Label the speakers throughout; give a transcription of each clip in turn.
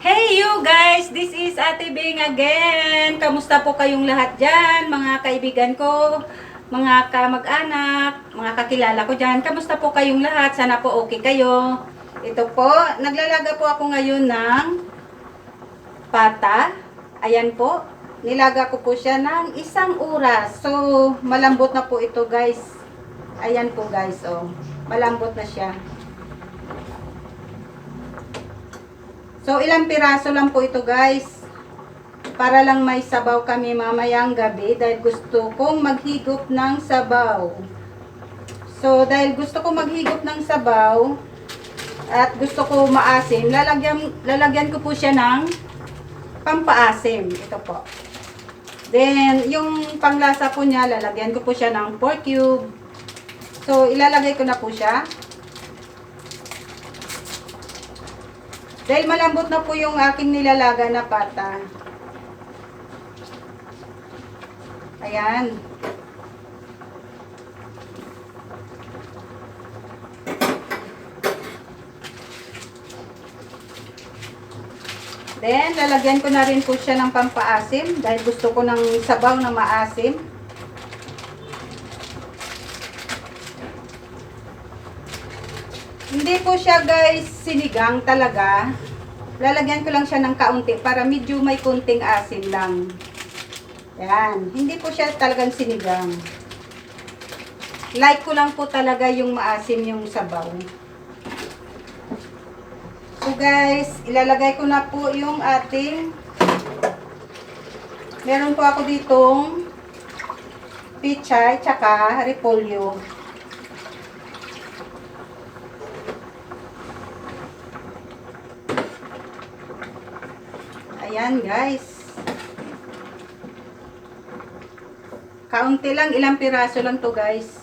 Speaker 1: Hey you guys! This is Ate Bing again! Kamusta po kayong lahat dyan? Mga kaibigan ko, mga kamag-anak, mga kakilala ko dyan. Kamusta po kayong lahat? Sana po okay kayo. Ito po, naglalaga po ako ngayon ng pata. Ayan po. Nilaga ko po siya ng isang oras. So, malambot na po ito guys. Ayan po guys, oh. Malambot na siya. So, ilang piraso lang po ito guys. Para lang may sabaw kami mamayang gabi dahil gusto kong maghigop ng sabaw. So, dahil gusto ko maghigop ng sabaw at gusto ko maasim, lalagyan, lalagyan ko po siya ng pampaasim. Ito po. Then, yung panglasa po niya, lalagyan ko po siya ng pork cube. So, ilalagay ko na po siya. Dahil malambot na po yung aking nilalaga na pata. Ayan. Then, lalagyan ko na rin po siya ng pampaasim dahil gusto ko ng sabaw na maasim. Hindi po siya guys sinigang talaga. Lalagyan ko lang siya ng kaunti para medyo may kunting asin lang. Yan. Hindi po siya talagang sinigang. Like ko lang po talaga yung maasim yung sabaw. So guys, ilalagay ko na po yung ating meron po ako ditong pichay tsaka repolyo. Ayan guys. Kaunti lang, ilang piraso lang to guys.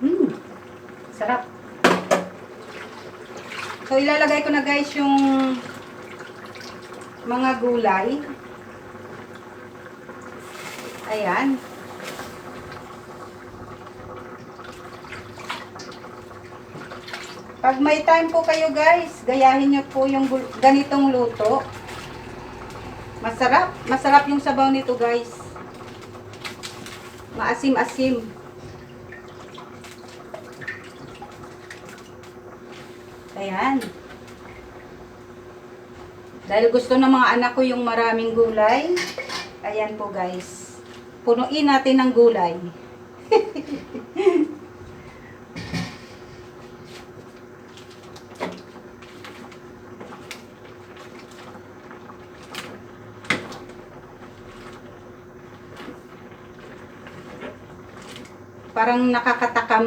Speaker 1: Hmm, sarap. So ilalagay ko na guys yung mga gulay. Ayan. Pag may time po kayo guys, gayahin nyo po yung ganitong luto. Masarap. Masarap yung sabaw nito guys. Maasim-asim. Ayan. Dahil gusto ng mga anak ko yung maraming gulay. Ayan po guys. Punuin natin ng gulay. Parang nakakatakam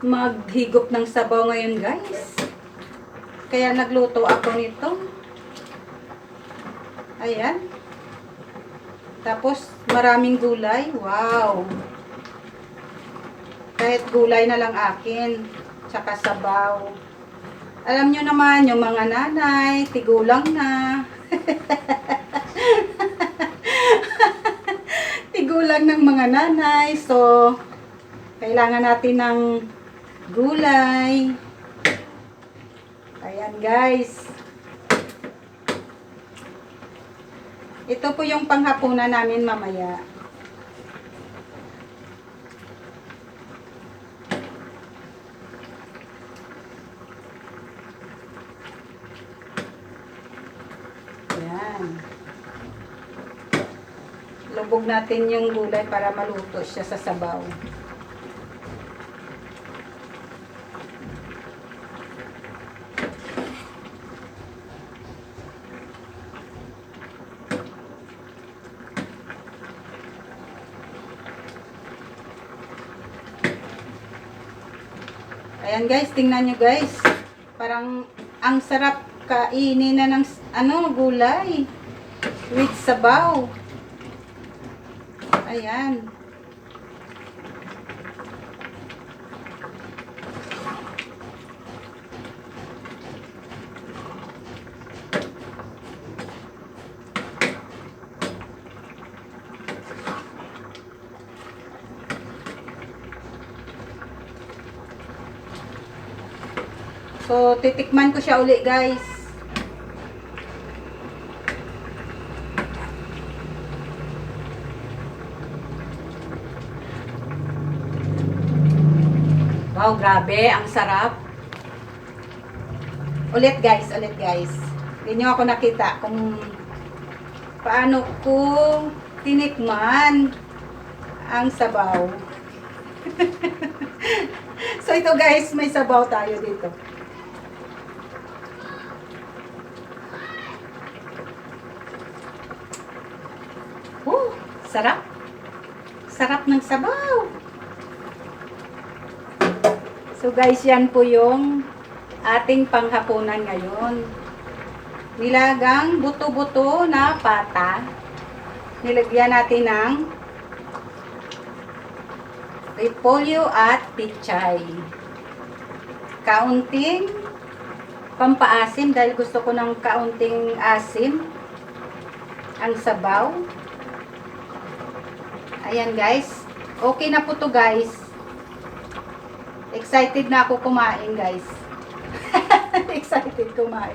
Speaker 1: maghigop ng sabaw ngayon guys. Kaya nagluto ako nito. Ayan. Tapos maraming gulay. Wow. Kahit gulay na lang akin. Tsaka sabaw. Alam nyo naman, yung mga nanay, tigulang na. tigulang ng mga nanay. So, kailangan natin ng gulay. Ayan guys. Ito po yung panghapunan namin mamaya. Ayan. Lubog natin yung gulay para maluto siya sa sabaw. Ayan guys, tingnan nyo guys. Parang ang sarap kainin na ng ano, gulay. With sabaw. Ayan. So, titikman ko siya uli guys. Wow, grabe. Ang sarap. Ulit guys, ulit guys. Hindi nyo ako nakita kung paano ko tinikman ang sabaw. so ito guys, may sabaw tayo dito. Oh, sarap. Sarap ng sabaw. So guys, yan po yung ating panghapunan ngayon. Nilagang buto-buto na pata. Nilagyan natin ng repolyo at pichay. Kaunting pampaasim dahil gusto ko ng kaunting asim ang sabaw. Ayan guys. Okay na po to guys. Excited na ako kumain guys. Excited kumain.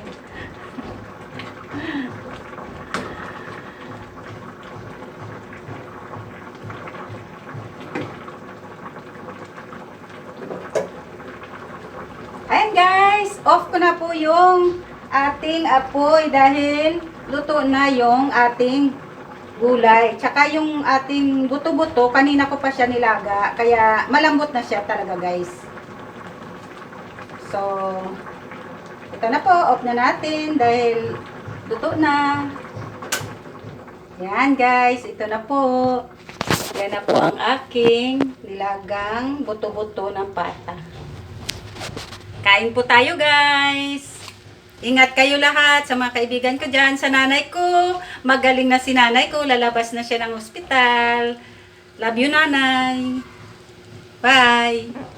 Speaker 1: Ayan guys, off ko na po yung ating apoy dahil luto na yung ating gulay. Tsaka yung ating buto-buto, kanina ko pa siya nilaga, kaya malambot na siya talaga guys. So, ito na po, off na natin dahil luto na. Yan guys, ito na po. Yan na po ang aking nilagang buto-buto ng pata. Kain po tayo guys! Ingat kayo lahat sa mga kaibigan ko dyan, sa nanay ko. Magaling na si nanay ko, lalabas na siya ng ospital. Love you nanay. Bye!